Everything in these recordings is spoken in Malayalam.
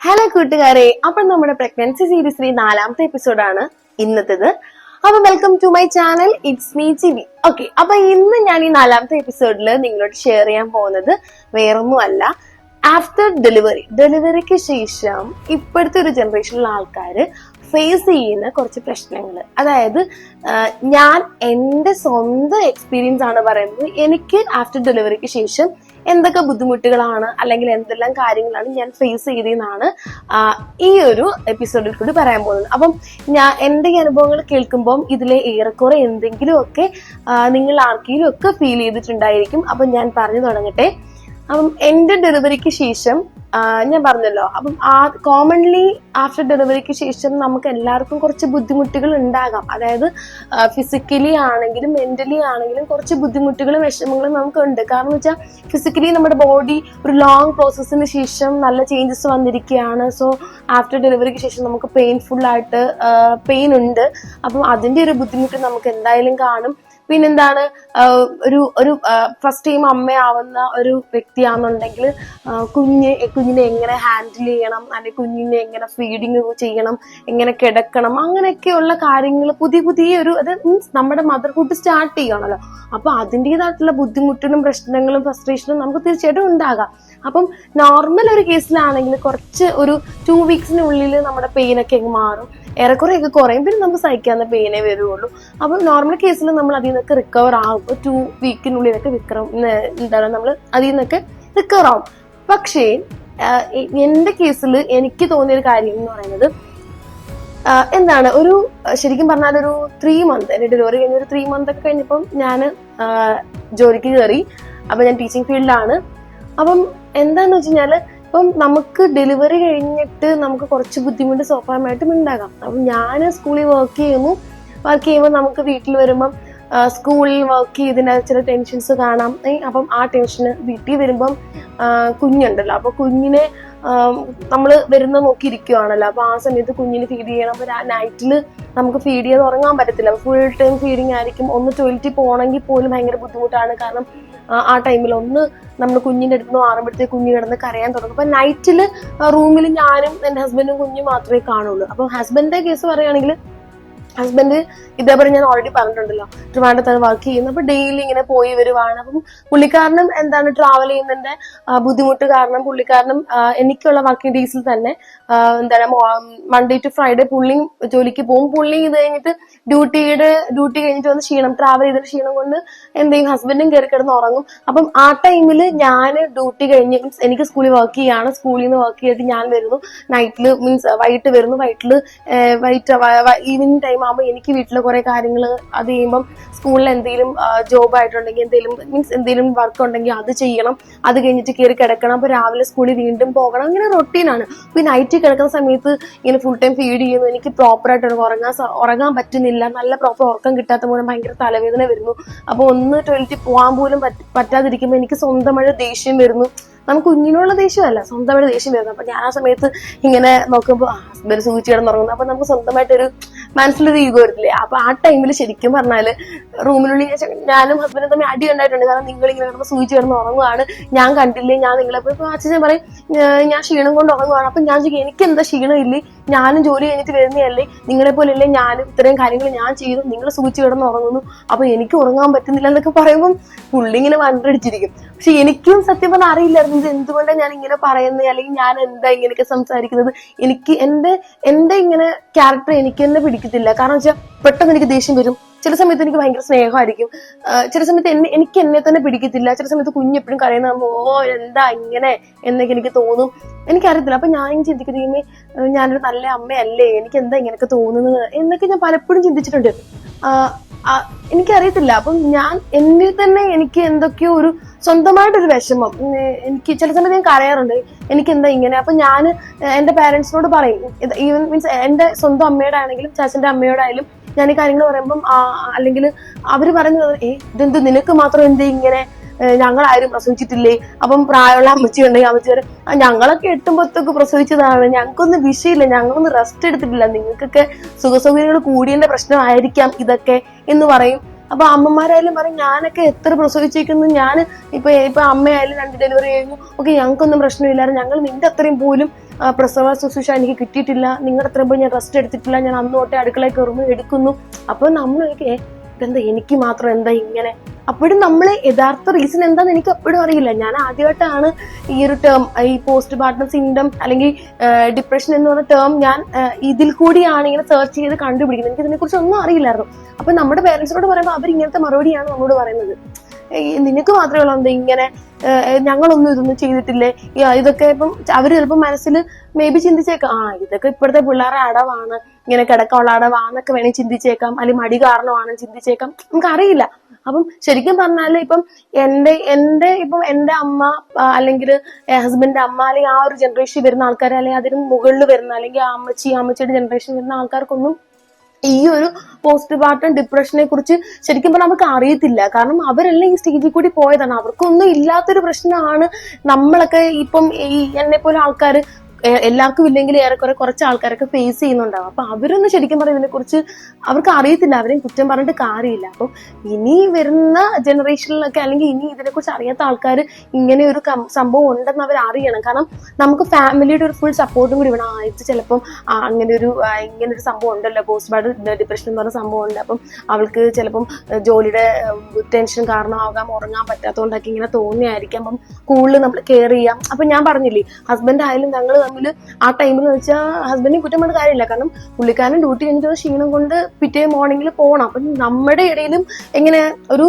ഹലോ കൂട്ടുകാരെ അപ്പോൾ നമ്മുടെ പ്രഗ്നൻസി സീരീസിലെ നാലാമത്തെ എപ്പിസോഡാണ് ഇന്നത്തേത്. അപ്പൊ welcome to my channel it's me Chivi okay അപ്പൊ ഇന്ന് ഞാൻ ഈ നാലാമത്തെ എപ്പിസോഡിൽ നിങ്ങളോട് ഷെയർ ചെയ്യാൻ പോകുന്നത് വേറൊന്നുമല്ല ആഫ്റ്റർ ഡെലിവറി ഡെലിവറിക്ക് ശേഷം ഇപ്പോഴത്തെ ഒരു ജനറേഷനിലുള്ള ആൾക്കാർ ഫേസ് ചെയ്യുന്ന കുറച്ച് പ്രശ്നങ്ങൾ. അതായത് ഞാൻ എന്റെ സ്വന്തം എക്സ്പീരിയൻസ് ആണ് പറയുന്നത്. എനിക്ക് ആഫ്റ്റർ ഡെലിവറിക്ക് ശേഷം എന്തൊക്കെ ബുദ്ധിമുട്ടുകളാണ് അല്ലെങ്കിൽ എന്തെല്ലാം കാര്യങ്ങളാണ് ഞാൻ ഫേസ് ചെയ്തതെന്നാണ് ഈ ഒരു എപ്പിസോഡിൽ കൂടി പറയാൻ പോകുന്നത്. അപ്പം ഞാൻ എന്റെ ഈ അനുഭവങ്ങൾ കേൾക്കുമ്പം ഇതിലെ ഏറെക്കുറെ എന്തെങ്കിലുമൊക്കെ നിങ്ങൾ ആർക്കെങ്കിലും ഒക്കെ ഫീൽ ചെയ്തിട്ടുണ്ടായിരിക്കും. അപ്പം ഞാൻ പറഞ്ഞു തുടങ്ങട്ടെ. അപ്പം എന്റെ ഡെലിവറിക്ക് ശേഷം ഞാൻ പറഞ്ഞല്ലോ. അപ്പം ആ കോമൺലി ആഫ്റ്റർ ഡെലിവറിക്ക് ശേഷം നമുക്ക് എല്ലാവർക്കും കുറച്ച് ബുദ്ധിമുട്ടുകൾ ഉണ്ടാകാം. അതായത് ഫിസിക്കലി ആണെങ്കിലും മെന്റലി ആണെങ്കിലും കുറച്ച് ബുദ്ധിമുട്ടുകളും വിഷമങ്ങളും നമുക്കുണ്ട്. കാരണം വെച്ചാൽ ഫിസിക്കലി നമ്മുടെ ബോഡി ഒരു ലോങ് പ്രോസസ്സിന് ശേഷം നല്ല ചേഞ്ചസ് വന്നിരിക്കുകയാണ്. സോ ആഫ്റ്റർ ഡെലിവറിക്ക് ശേഷം നമുക്ക് പെയിൻഫുൾ ആയിട്ട് പെയിൻ ഉണ്ട്. അപ്പം അതിന്റെ ഒരു ബുദ്ധിമുട്ട് നമുക്ക് എന്തായാലും കാണും. പിന്നെന്താണ് ഒരു ഒരു ഫസ്റ്റ് ടൈം അമ്മയാവുന്ന ഒരു വ്യക്തിയാണെന്നുണ്ടെങ്കിൽ കുഞ്ഞ് കുഞ്ഞിനെ എങ്ങനെ ഹാൻഡിൽ ചെയ്യണം അല്ലെങ്കിൽ കുഞ്ഞിനെ എങ്ങനെ ഫീഡിങ് ചെയ്യണം എങ്ങനെ കിടക്കണം അങ്ങനെയൊക്കെയുള്ള കാര്യങ്ങൾ പുതിയ പുതിയ ഒരു അത് മീൻസ് നമ്മുടെ മദർഹുഡ് സ്റ്റാർട്ട് ചെയ്യണമല്ലോ അപ്പൊ അതിന്റെതായിട്ടുള്ള ബുദ്ധിമുട്ടിനും പ്രശ്നങ്ങളും ഫ്രസ്ട്രേഷനും നമുക്ക് തീർച്ചയായിട്ടും ഉണ്ടാകാം. അപ്പം നോർമൽ ഒരു കേസിലാണെങ്കിൽ കുറച്ച് ഒരു ടു വീക്സിനുള്ളിൽ നമ്മുടെ പെയിനൊക്കെ മാറും. ഏറെക്കുറെ ഒക്കെ കുറയും പിന്നെ നമുക്ക് സഹിക്കാവുന്ന പെയിനേ വരുള്ളൂ. അപ്പം നോർമൽ കേസിൽ നമ്മൾ അതിൽ നിന്നൊക്കെ റിക്കവർ ആകും ടു വീക്കിനുള്ളിലൊക്കെ വിക്രം എന്താണ് നമ്മൾ അതിൽ നിന്നൊക്കെ റിക്കവർ ആവും. പക്ഷേ എന്റെ കേസിൽ എനിക്ക് തോന്നിയ ഒരു കാര്യം എന്ന് പറയുന്നത് എന്താണ് ഒരു ശരിക്കും പറഞ്ഞാൽ ഒരു ത്രീ മന്ത് എന്റെ ഡെലിവറി കഴിഞ്ഞ ഒരു ത്രീ മന്ത് ഒക്കെ കഴിഞ്ഞപ്പം ഞാൻ ജോലിക്ക് കയറി. അപ്പൊ ഞാൻ ടീച്ചിങ് ഫീൽഡിലാണ് അപ്പം എന്താന്ന് വെച്ച് കഴിഞ്ഞാൽ ഇപ്പം നമുക്ക് ഡെലിവറി കഴിഞ്ഞിട്ട് നമുക്ക് കുറച്ച് ബുദ്ധിമുട്ട് സ്വാഭാവികമായിട്ടും ഉണ്ടാകാം. അപ്പം ഞാൻ സ്കൂളിൽ വർക്ക് ചെയ്യുന്നു. വർക്ക് ചെയ്യുമ്പോൾ നമുക്ക് വീട്ടിൽ വരുമ്പം സ്കൂളിൽ വർക്ക് ചെയ്തതിന്റെ ചില ടെൻഷൻസ് കാണാം. അപ്പം ആ ടെൻഷന് വീട്ടിൽ വരുമ്പം കുഞ്ഞുണ്ടല്ലോ. അപ്പൊ കുഞ്ഞിനെ നമ്മൾ വരുന്ന നോക്കി ഇരിക്കുവാണല്ലോ അപ്പൊ ആ സമയത്ത് കുഞ്ഞിന് ഫീഡ് ചെയ്യണം. അപ്പൊ നൈറ്റിൽ നമുക്ക് ഫീഡ് ചെയ്ത് ഉറങ്ങാൻ പറ്റത്തില്ല. ഫുൾ ടൈം ഫീഡിങ് ആയിരിക്കും. ഒന്ന് ടോയ്ലറ്റിൽ പോകണമെങ്കിൽ പോലും ഭയങ്കര ബുദ്ധിമുട്ടാണ്. കാരണം ആ- ടൈമിൽ ഒന്ന് നമ്മൾ കുഞ്ഞിന്റെ അടുത്ത് നിന്ന് മാറുമ്പോഴത്തേക്ക് കുഞ്ഞ് കിടന്ന് കരയാൻ തുടങ്ങും. അപ്പൊ നൈറ്റിൽ റൂമിൽ ഞാനും എന്റെ ഹസ്ബൻഡും കുഞ്ഞും മാത്രമേ കാണുള്ളൂ. അപ്പൊ ഹസ്ബൻഡിന്റെ കേസ് പറയുകയാണെങ്കിൽ ഹസ്ബൻഡ് ഇതേപോലെ ഞാൻ ഓൾറെഡി പറഞ്ഞിട്ടുണ്ടല്ലോ. ട്രിവാൻഡത്താണ് വർക്ക് ചെയ്യുന്നത്. അപ്പൊ ഡെയിലി ഇങ്ങനെ പോയി വരുവാണ്. അപ്പം പുള്ളിക്കാരനും എന്താണ് ട്രാവൽ ചെയ്യുന്നതിന്റെ ബുദ്ധിമുട്ട് കാരണം പുള്ളിക്കാരനും എനിക്കുള്ള വർക്കിംഗ് ഡേയ്സിൽ തന്നെ എന്താണ് മൺഡേ ടു ഫ്രൈഡേ പുള്ളി ജോലിക്ക് പോകും. പുള്ളി ഇത് കഴിഞ്ഞിട്ട് ഡ്യൂട്ടിയുടെ ഡ്യൂട്ടി കഴിഞ്ഞിട്ട് വന്ന് ക്ഷീണം ട്രാവൽ ചെയ്തിട്ട് ക്ഷീണം കൊണ്ട് എന്തെയും ഹസ്ബൻഡും കയറി കിടന്ന് ഉറങ്ങും. അപ്പം ആ ടൈമിൽ ഞാൻ ഡ്യൂട്ടി കഴിഞ്ഞ് എനിക്ക് സ്കൂളിൽ വർക്ക് ചെയ്യാണ്. സ്കൂളിൽ നിന്ന് വർക്ക് ചെയ്തിട്ട് ഞാൻ വരുന്നു. നൈറ്റിൽ മീൻസ് വൈകിട്ട് വരുന്നു. വൈകിട്ടിൽ വൈറ്റ് ഈവനിങ് ടൈം ആകുമ്പോൾ എനിക്ക് വീട്ടിലെ കുറെ കാര്യങ്ങൾ അത് ചെയ്യുമ്പം സ്കൂളിൽ എന്തെങ്കിലും ജോബ് ആയിട്ടുണ്ടെങ്കിൽ എന്തെങ്കിലും മീൻസ് എന്തെങ്കിലും വർക്ക് ഉണ്ടെങ്കിൽ അത് ചെയ്യണം. അത് കഴിഞ്ഞിട്ട് കയറി കിടക്കണം. അപ്പോൾ രാവിലെ സ്കൂളിൽ വീണ്ടും പോകണം. അങ്ങനെ റൊട്ടീനാണ് അപ്പൊ ഈ നൈറ്റ് കിടക്കുന്ന സമയത്ത് ഇങ്ങനെ ഫുൾ ടൈം ഫീഡ് ചെയ്യുന്നു. എനിക്ക് പ്രോപ്പർ ആയിട്ട് ഉറങ്ങാൻ ഉറങ്ങാൻ പറ്റുന്നില്ല. നല്ല പ്രോപ്പർ ഉറക്കം കിട്ടാത്ത മൂലം ഭയങ്കര തലവേദന വരുന്നു. അപ്പോൾ ഒന്ന് ടോയ്ലറ്റിൽ പോകാൻ പോലും പറ്റാതിരിക്കുമ്പോൾ എനിക്ക് സ്വന്തമായ ദേഷ്യം വരുന്നു. നമുക്ക് കുഞ്ഞിനുള്ള ദേഷ്യമല്ല. സ്വന്തമായിട്ട് ദേഷ്യം വരുന്നത്. അപ്പൊ ഞാൻ ആ സമയത്ത് ഇങ്ങനെ നോക്കുമ്പോൾ ഹസ്ബൻഡ് സൂചിച്ച് കിടന്നുറങ്ങുന്നു. അപ്പൊ നമുക്ക് സ്വന്തമായിട്ടൊരു മനസ്സിലൊരു ഈഗോ വരത്തില്ലേ? അപ്പൊ ആ ടൈമിൽ ശരിക്കും പറഞ്ഞാൽ റൂമിനുള്ളിൽ ഞാൻ ഞാനും ഹസ്ബൻഡും തമ്മിൽ അടി ഉണ്ടായിട്ടുണ്ട്. കാരണം നിങ്ങൾ ഇങ്ങനെ കിടന്ന് സൂചിച്ച് കിടന്ന് ഉറങ്ങുവാണ്. ഞാൻ കണ്ടില്ലേ? ഞാൻ നിങ്ങളെ പോയി. അച്ഛൻ പറയും "ഞാ- ഞാൻ ക്ഷീണം കൊണ്ട് ഉറങ്ങുവാണ്. അപ്പൊ ഞാൻ ചോദിക്കും എനിക്ക് എന്താ ക്ഷീണം ഇല്ലേ ഞാനും ജോലി കഴിഞ്ഞിട്ട് വരുന്നതല്ലേ? നിങ്ങളെ പോലെ അല്ലേ ഞാനും ഇത്രയും കാര്യങ്ങൾ ഞാൻ ചെയ്തു. നിങ്ങൾ സൂചിച്ച് കിടന്ന് ഉറങ്ങുന്നു. അപ്പൊ എനിക്ക് ഉറങ്ങാൻ പറ്റുന്നില്ല എന്നൊക്കെ പറയുമ്പോൾ പുള്ളി ഇങ്ങനെ വണ്ടടിച്ചിരിക്കും. പക്ഷെ എനിക്കും സത്യം പറഞ്ഞാൽ അറിയില്ലായിരുന്നു. ഇത് എന്തുകൊണ്ടാണ് ഞാൻ ഇങ്ങനെ പറയുന്നത് അല്ലെങ്കിൽ ഞാൻ എന്താ ഇങ്ങനെയൊക്കെ സംസാരിക്കുന്നത്? എനിക്ക് എന്റെ എന്റെ ഇങ്ങനെ ക്യാരക്ടർ എനിക്ക് തന്നെ പിടിക്കത്തില്ല. കാരണം വെച്ചാൽ പെട്ടെന്ന് എനിക്ക് ദേഷ്യം വരും. ചില സമയത്ത് എനിക്ക് ഭയങ്കര സ്നേഹമായിരിക്കും. ചില സമയത്ത് എന്നെ എനിക്ക് എന്നെ തന്നെ പിടിക്കത്തില്ല. ചില സമയത്ത് കുഞ്ഞ് എപ്പോഴും കരയുന്ന ഓ എന്താ ഇങ്ങനെ? എന്നൊക്കെ എനിക്ക് തോന്നും. എനിക്കറിയത്തില്ല. അപ്പൊ ഞാൻ ചിന്തിക്കുന്നത് ഞാനൊരു നല്ല അമ്മയല്ലേ? എനിക്ക് എന്താ ഇങ്ങനെയൊക്കെ തോന്നുന്നത്? എന്നൊക്കെ ഞാൻ പലപ്പോഴും ചിന്തിച്ചിട്ടുണ്ട്. എനിക്കറിയത്തില്ല. അപ്പം ഞാൻ എന്നിൽ തന്നെ എനിക്ക് എന്തൊക്കെയോ ഒരു സ്വന്തമായിട്ടൊരു വിഷമം. എനിക്ക് ചില സമയത്ത് ഞാൻ കരയാറുണ്ട്. എനിക്ക് എന്താ ഇങ്ങനെ? അപ്പൊ ഞാൻ എന്റെ പാരന്റ്സിനോട് പറയും. ഈവൻ മീൻസ് എന്റെ സ്വന്തം അമ്മയുടെ ആണെങ്കിലും ചാച്ചന്റെ അമ്മയോടായാലും ഞാൻ ഈ കാര്യങ്ങൾ പറയുമ്പം അല്ലെങ്കിൽ അവർ പറയുന്നത് ഏ ഇതെന്ത്? നിനക്ക് മാത്രം എന്ത് ഇങ്ങനെ ഞങ്ങളാരും പ്രസവിച്ചിട്ടില്ലേ? അപ്പം പ്രായമുള്ള അമ്മച്ചി ഉണ്ടെങ്കിൽ അമ്മച്ചി "ആ, ഞങ്ങളൊക്കെ എട്ടും പത്തൊക്കെ പ്രസവിച്ചതാണ്. ഞങ്ങൾക്കൊന്നും വിഷയമില്ല. ഞങ്ങളൊന്നും റെസ്റ്റ് എടുത്തിട്ടില്ല. നിങ്ങൾക്കൊക്കെ സുഖസൗകര്യങ്ങൾ കൂടിയതിന്റെ പ്രശ്നമായിരിക്കാം ഇതൊക്കെ എന്ന് പറയും. അപ്പൊ അമ്മമാരായാലും പറയും ഞാനൊക്കെ എത്ര പ്രസവിച്ചേക്കുന്നു? ഞാൻ ഇപ്പൊ ഇപ്പൊ അമ്മയായാലും രണ്ട് ഡെലിവറി കഴിഞ്ഞു. ഓക്കെ ഞങ്ങൾക്കൊന്നും പ്രശ്നമില്ലായിരുന്നു ഞങ്ങൾ നിന്റെ അത്രയും പോലും പ്രസവ ശുശ്രൂഷ എനിക്ക് കിട്ടിയിട്ടില്ല. നിങ്ങളുടെ അത്രയും പോയി ഞാൻ റെസ്റ്റ് എടുത്തിട്ടില്ല. ഞാൻ അന്ന് തൊട്ടേ അടുക്കളയിൽ കയറുന്നു എടുക്കുന്നു. അപ്പൊ നമ്മളൊക്കെ ഇതെന്താ? എനിക്ക് മാത്രം എന്താ ഇങ്ങനെ അപ്പോഴും നമ്മൾ യഥാർത്ഥ റീസൺ എന്താന്ന് എനിക്ക് അപ്പോഴും അറിയില്ല. ഞാൻ ആദ്യമായിട്ടാണ് ഈ ഒരു ടേം ഈ പോസ്റ്റ് പാർട്ടം സിൻഡം അല്ലെങ്കിൽ ഡിപ്രഷൻ എന്ന് പറഞ്ഞ ടേം ഞാൻ ഇതിൽ കൂടിയാണ് ഇങ്ങനെ സെർച്ച് ചെയ്ത് കണ്ടുപിടിക്കുന്നത്. എനിക്ക് ഇതിനെക്കുറിച്ച് ഒന്നും അറിയില്ലായിരുന്നു. അപ്പൊ നമ്മുടെ പേരൻസിനോട് പറയുമ്പോൾ അവർ ഇങ്ങനത്തെ മറുപടിയാണ് നമ്മളോട് പറയുന്നത്. നിനക്ക് മാത്രമേ ഉള്ളൂ എന്താ ഇങ്ങനെ ഞങ്ങളൊന്നും ഇതൊന്നും ചെയ്തിട്ടില്ലേ? ഇതൊക്കെ ഇപ്പം അവർ ചിലപ്പോൾ മനസ്സിൽ മേ ബി ചിന്തിച്ചേക്കാം. ആ ഇതൊക്കെ ഇപ്പോഴത്തെ പിള്ളേരുടെ അടവാണ്. ഇങ്ങനെ കിടക്കാനുള്ള അടവാന്നൊക്കെ വേണമെങ്കിൽ ചിന്തിച്ചേക്കാം. അല്ലെങ്കിൽ മടി കാരണമാണ് ചിന്തിച്ചേക്കാം. നമുക്ക് അറിയില്ല അപ്പം ശരിക്കും പറഞ്ഞാൽ ഇപ്പം എന്റെ എന്റെ ഇപ്പം എന്റെ അമ്മ അല്ലെങ്കിൽ ഹസ്ബൻഡിന്റെ അമ്മ അല്ലെങ്കിൽ ആ ഒരു ജനറേഷൻ വരുന്ന ആൾക്കാർ അല്ലെങ്കിൽ അതിന് മുകളിൽ വരുന്ന അല്ലെങ്കിൽ അമ്മച്ചി അമ്മച്ചിയുടെ ജനറേഷൻ വരുന്ന ആൾക്കാർക്കൊന്നും ഈ ഒരു പോസ്റ്റ് പാർട്ടം ഡിപ്രഷനെ കുറിച്ച് ശരിക്കും പറഞ്ഞാൽ നമുക്ക് അറിയത്തില്ല. കാരണം അവരെല്ലാം ഈ സ്റ്റേജിൽ കൂടി പോയതാണ്. അവർക്കൊന്നും ഇല്ലാത്തൊരു പ്രശ്നമാണ് നമ്മളൊക്കെ ഇപ്പം ഈ എന്നെ പോലെ ആൾക്കാർ എല്ലാവർക്കും ഇല്ലെങ്കിൽ ഏറെക്കുറെ കുറച്ച് ആൾക്കാരൊക്കെ ഫേസ് ചെയ്യുന്നുണ്ടാവും. അപ്പൊ അവരൊന്നും ശരിക്കും പറഞ്ഞാൽ ഇതിനെ കുറിച്ച് അവർക്ക് അറിയത്തില്ല. അവരെയും കുറ്റം പറഞ്ഞിട്ട് കാര്യമില്ല. അപ്പം ഇനി വരുന്ന ജനറേഷനിലൊക്കെ അല്ലെങ്കിൽ ഇനി ഇതിനെ കുറിച്ച് അറിയാത്ത ആൾക്കാർ ഇങ്ങനെ ഒരു സംഭവം ഉണ്ടെന്ന് അവർ അറിയണം. കാരണം നമുക്ക് ഫാമിലിയുടെ ഒരു ഫുൾ സപ്പോർട്ടും കൂടി വേണം. ആയിട്ട് ചിലപ്പം അങ്ങനെ ഒരു ഇങ്ങനെ ഒരു സംഭവം ഉണ്ടല്ലോ. പോസ്റ്റ് പാർട്ട് ഡിപ്രഷൻ എന്ന് പറഞ്ഞ സംഭവം ഉണ്ട്. അപ്പം അവൾക്ക് ചിലപ്പം ജോലിയുടെ ടെൻഷൻ കാരണമാകാം ഉറങ്ങാൻ പറ്റാത്തതുകൊണ്ടൊക്കെ ഇങ്ങനെ തോന്നിയായിരിക്കാം. അപ്പം കൂടുതൽ നമ്മൾ കെയർ ചെയ്യാം. അപ്പൊ ഞാൻ പറഞ്ഞില്ലേ ഹസ്ബൻഡ് ആയാലും ഞങ്ങൾ തമ്മിൽ ആ ടൈമിൽ വെച്ചാൽ ഹസ്ബൻഡിന് കുറ്റം പറഞ്ഞ കാര്യമില്ല. കാരണം പുള്ളിക്കാരൻ ഡ്യൂട്ടി കഴിഞ്ഞിട്ട് ക്ഷീണം കൊണ്ട് പിറ്റേ മോർണിംഗിൽ പോകണം അപ്പം നമ്മുടെ ഇടയിലും എങ്ങനെ ഒരു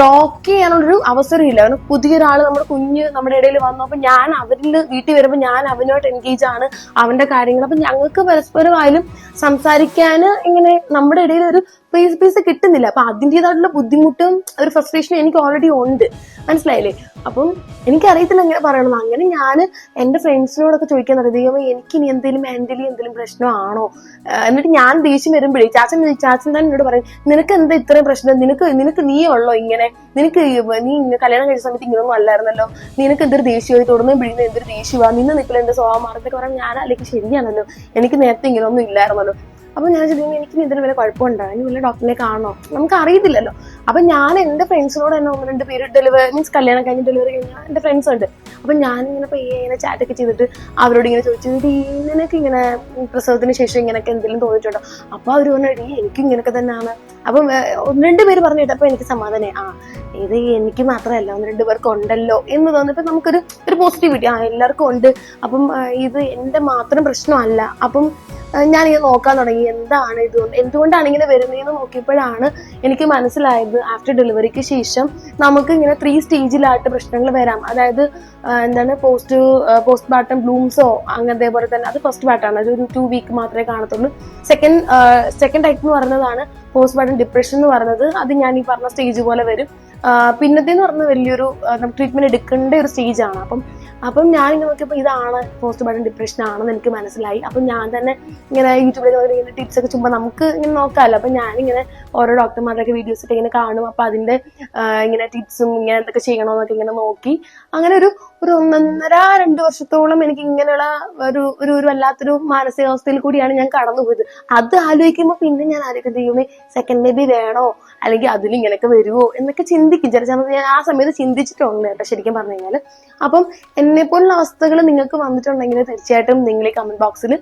ടോക്ക് ചെയ്യാനുള്ളൊരു അവസരമില്ല. കാരണം പുതിയൊരാൾ നമ്മുടെ കുഞ്ഞ് നമ്മുടെ ഇടയിൽ വന്നു. അപ്പൊ ഞാൻ അവരിൽ വീട്ടിൽ വരുമ്പോൾ ഞാൻ അവനുമായിട്ട് എൻഗേജ് ആണ് അവന്റെ കാര്യങ്ങൾ. അപ്പൊ ഞങ്ങൾക്ക് പരസ്പരമായാലും സംസാരിക്കാൻ ഇങ്ങനെ നമ്മുടെ ഇടയിൽ ഒരു സ്പേസ് പീസ് കിട്ടുന്നില്ല. അപ്പൊ അതിന്റെതായിട്ടുള്ള ബുദ്ധിമുട്ടും ഒരു ഫ്രസ്ട്രേഷനും എനിക്ക് ഓൾറെഡി ഉണ്ട്. മനസ്സിലായില്ലേ? അപ്പം എനിക്കറിയത്തില്ല എങ്ങനെ പറയണം. അങ്ങനെ ഞാൻ എന്റെ ഫ്രണ്ട്സിനോടൊക്കെ ചോദിക്കാൻ ദൈവമേ എനിക്ക് ഇനി എന്തെങ്കിലും മെന്റലി എന്തെങ്കിലും പ്രശ്നമാണോ എന്നിട്ട് ഞാൻ ദേഷ്യം വരുമ്പോഴേ ചാച്ചൻ ചാച്ചൻ തന്നെ എന്നോട് പറയും നിനക്ക് എന്താ ഇത്രയും പ്രശ്നം? നിനക്ക് നിനക്ക് നീ ഉള്ളോ ഇങ്ങനെ? നിനക്ക് നീ കല്യാണം കഴിച്ച സമയത്ത് ഇങ്ങനൊന്നും അല്ലായിരുന്നല്ലോ? നിനക്ക് എന്തൊരു ദേഷ്യമായി തുടർന്ന് പിടിക്കുന്ന എന്തൊരു ദേഷ്യമാണ് നിന്ന് നിൽക്കുന്ന എന്റെ സ്വഭാവം മാറത്തൊക്കെ പറയാൻ ഞാൻ അല്ലെങ്കിൽ ശരിയാണല്ലോ. എനിക്ക് നേരത്തെ ഇങ്ങനെയൊന്നും ഇല്ലായിരുന്നല്ലോ. അപ്പൊ ഞാൻ ചോദിക്കും എനിക്ക് ഇതിന് വല്ല കുഴപ്പമുണ്ടോ? ഇനി വല്ല ഡോക്ടറിനെ കാണണോ? നമുക്ക് അറിയത്തില്ലല്ലോ അപ്പൊ ഞാൻ എന്റെ ഫ്രണ്ട്സിനോട് തന്നെ ഒന്ന് രണ്ട് പേര് ഡെലിവറി മീൻസ് കല്യാണം കഴിഞ്ഞ് ഡെലിവറി കഴിഞ്ഞാൽ എന്റെ ഫ്രണ്ട്സ് ഉണ്ട്. അപ്പൊ ഞാൻ ഇങ്ങനെ പയ്യെ ഇങ്ങനെ ചാറ്റൊക്കെ ചെയ്തിട്ട് അവരോട് ഇങ്ങനെ ചോദിച്ചു "എടീ, നിനക്ക് ഇങ്ങനെ പ്രസവത്തിന് ശേഷം ഇങ്ങനെയൊക്കെ എന്തെങ്കിലും തോന്നിട്ടുണ്ടോ അപ്പൊ അവർ പറഞ്ഞു "എടീ, എനിക്ക് ഇങ്ങനെയൊക്കെ തന്നെയാണ്. അപ്പം ഒന്ന് രണ്ട് പേര് പറഞ്ഞു കേട്ടപ്പോ എനിക്ക് സമാധാനമായി ആ ഇത് എനിക്ക് മാത്രമല്ല ഒന്ന് രണ്ട് പേർക്ക് ഉണ്ടല്ലോ എന്ന് തോന്നിയപ്പോ നമുക്കൊരു ഒരു പോസിറ്റിവിറ്റി ആ എല്ലാവർക്കും ഉണ്ട്. അപ്പം ഇത് എന്റെ മാത്രം പ്രശ്നമല്ല. അപ്പം ഞാനിങ്ങനെ നോക്കാൻ തുടങ്ങി. എന്താണ് ഇത്? എന്തുകൊണ്ടാണ് ഇങ്ങനെ വരുന്നതെന്ന് നോക്കിയപ്പോഴാണ് എനിക്ക് മനസ്സിലായത് ആഫ്റ്റർ ഡെലിവറിക്ക് ശേഷം നമുക്ക് ഇങ്ങനെ ത്രീ സ്റ്റേജിലായിട്ട് പ്രശ്നങ്ങൾ വരാം. അതായത് എന്താണ് പോസ്റ്റ് പോസ്റ്റ് പാർട്ടം ബ്ലൂംസോ അങ്ങനത്തെ പോലെ തന്നെ. അത് ഫസ്റ്റ് അത് ഒരു ടു വീക്ക് മാത്രമേ കാണത്തുള്ളൂ. സെക്കൻഡ് സെക്കൻഡ് ടൈപ്പ് എന്ന് പറയുന്നതാണ് പോസ്റ്റ് പാർട്ടം ഡിപ്രഷൻ എന്ന് പറയുന്നത്. അത് ഞാൻ ഈ പറഞ്ഞ സ്റ്റേജ് പോലെ വരും. പിന്നത്തെ പിന്നത്തേന്ന് പറഞ്ഞ വലിയൊരു നമുക്ക് ട്രീറ്റ്മെന്റ് എടുക്കേണ്ട ഒരു സ്റ്റേജ് ആണ്. അപ്പം അപ്പം ഞാൻ ഇങ്ങനെ നോക്കിയപ്പോൾ ഇതാണ് പോസ്റ്റ് പാർട്ടം ഡിപ്രഷൻ ആണെന്ന് എനിക്ക് മനസ്സിലായി. അപ്പം ഞാൻ തന്നെ ഇങ്ങനെ യൂട്യൂബിൽ ഇങ്ങനെ ടിപ്സ് ഒക്കെ ചുമ്പോൾ നമുക്ക് ഇങ്ങനെ നോക്കാമല്ലോ അപ്പം ഞാനിങ്ങനെ ഓരോ ഡോക്ടർമാരുടെയൊക്കെ വീഡിയോസ് ഒക്കെ ഇങ്ങനെ കാണും. അപ്പം അതിന്റെ ഇങ്ങനെ ടിപ്സും ഇങ്ങനെ എന്തൊക്കെ ചെയ്യണമെന്നൊക്കെ ഇങ്ങനെ നോക്കി. അങ്ങനെ ഒരു ഒരു ഒന്നൊന്നര രണ്ടു വർഷത്തോളം എനിക്ക് ഇങ്ങനെയുള്ള ഒരു ഒരു ഒരു വല്ലാത്തൊരു മാനസികാവസ്ഥയിൽ കൂടിയാണ് ഞാൻ കടന്നുപോയത്. അത് ആലോചിക്കുമ്പോൾ പിന്നെ ഞാൻ ആലോചിക്കുന്നത് ദൈവമേ സെക്കൻഡ് ബേബി വേണോ? അല്ലെങ്കിൽ അതിൽ ഇങ്ങനെയൊക്കെ വരുമോ എന്നൊക്കെ ചിന്തിക്കും. സമയത്ത് ഞാൻ ആ സമയത്ത് ചിന്തിച്ചിട്ടുണ്ട്. കേട്ടോ ശരിക്കും പറഞ്ഞു കഴിഞ്ഞാൽ അപ്പം എന്നെ പോലുള്ള അവസ്ഥകൾ നിങ്ങൾക്ക് വന്നിട്ടുണ്ടെങ്കിൽ തീർച്ചയായിട്ടും നിങ്ങൾ ഈ കമന്റ് ബോക്സിൽ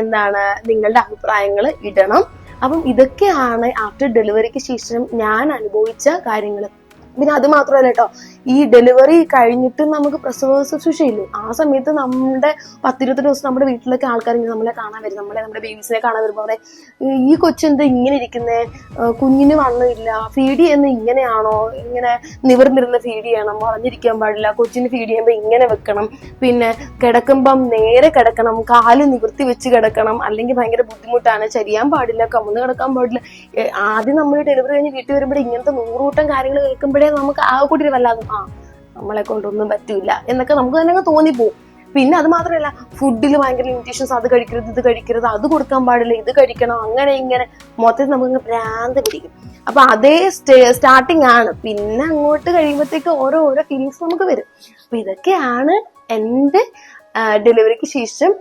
എന്താണ് നിങ്ങളുടെ അഭിപ്രായങ്ങൾ ഇടണം. അപ്പം ഇതൊക്കെയാണ് ആഫ്റ്റർ ഡെലിവറിക്ക് ശേഷം ഞാൻ അനുഭവിച്ച കാര്യങ്ങൾ പിന്നെ അത് മാത്രമല്ല കേട്ടോ ഈ ഡെലിവറി കഴിഞ്ഞിട്ട് നമുക്ക് പ്രസവ ശുശ്രൂഷയില്ലേ ആ സമയത്ത് നമ്മുടെ പത്തിരുപത്തെട്ട് ദിവസം നമ്മുടെ വീട്ടിലൊക്കെ ആൾക്കാർ ഇങ്ങനെ നമ്മളെ കാണാൻ വരും. നമ്മളെ നമ്മുടെ ബേബീസിനെ കാണാൻ വരുമ്പോൾ ഈ കൊച്ചെന്ത് ഇങ്ങനെ ഇരിക്കുന്നേ? കുഞ്ഞിന് വന്നില്ല. ഫീഡ് ചെയ്യുന്ന ഇങ്ങനെയാണോ? ഇങ്ങനെ നിവർന്നിരുന്ന് ഫീഡ് ചെയ്യണം. വളഞ്ഞിരിക്കാൻ പാടില്ല. കൊച്ചിന് ഫീഡ് ചെയ്യുമ്പോൾ ഇങ്ങനെ വെക്കണം. പിന്നെ കിടക്കുമ്പം നേരെ കിടക്കണം. കാൽ നിവർത്തി വെച്ച് കിടക്കണം. അല്ലെങ്കിൽ ഭയങ്കര ബുദ്ധിമുട്ടാണ്. ചരിയാൻ പാടില്ല. കമന്ന് കിടക്കാൻ പാടില്ല. ആദ്യം നമ്മൾ ഡെലിവറി കഴിഞ്ഞ് വീട്ടിൽ വരുമ്പോഴേ ഇങ്ങനത്തെ നൂറുകൂട്ടം കാര്യങ്ങൾ കേൾക്കുമ്പോഴേ നമുക്ക് ആ കൂട്ടി വല്ലാതെ നമ്മളെ കൊണ്ടൊന്നും പറ്റൂല എന്നൊക്കെ നമുക്ക് തന്നെ തോന്നിപ്പോവും. പിന്നെ അത് മാത്രമല്ല ഫുഡിൽ ഭയങ്കര ലിമിറ്റേഷൻസ് അത് കഴിക്കരുത് ഇത് കഴിക്കരുത് അത് കൊടുക്കാൻ പാടില്ല ഇത് കഴിക്കണം അങ്ങനെ ഇങ്ങനെ മൊത്തത്തിൽ നമുക്ക് ഭ്രാന്ത് പിടിക്കും. അപ്പൊ അതേ സ്റ്റാർട്ടിങ് ആണ്. പിന്നെ അങ്ങോട്ട് കഴിയുമ്പോഴത്തേക്ക് ഓരോ ഓരോ ഫീലിങ്സ് നമുക്ക് വരും. അപ്പൊ ഇതൊക്കെയാണ് എന്റെ ഡെലിവറിക്ക് ശേഷം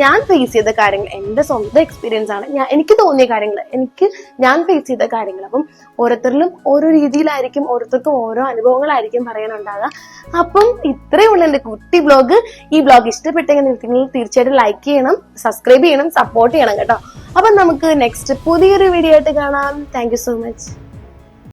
ഞാൻ ഫേസ് ചെയ്ത കാര്യങ്ങൾ എന്റെ സ്വന്തം എക്സ്പീരിയൻസ് ആണ്. ഞാൻ എനിക്ക് തോന്നിയ കാര്യങ്ങൾ എനിക്ക് ഞാൻ ഫേസ് ചെയ്ത കാര്യങ്ങൾ. അപ്പം ഓരോരുത്തരിലും ഓരോ രീതിയിലായിരിക്കും ഓരോരുത്തർക്കും ഓരോ അനുഭവങ്ങളായിരിക്കും പറയാനുണ്ടാകുക അപ്പം ഇത്രയേ ഉള്ളൂ എന്റെ കുട്ടി ബ്ലോഗ് ഈ ബ്ലോഗ് ഇഷ്ടപ്പെട്ടെങ്കിൽ നിങ്ങൾ തീർച്ചയായിട്ടും ലൈക്ക് ചെയ്യണം സബ്സ്ക്രൈബ് ചെയ്യണം സപ്പോർട്ട് ചെയ്യണം കേട്ടോ. അപ്പം നമുക്ക് നെക്സ്റ്റ് പുതിയൊരു വീഡിയോ ആയിട്ട് കാണാം. Thank so much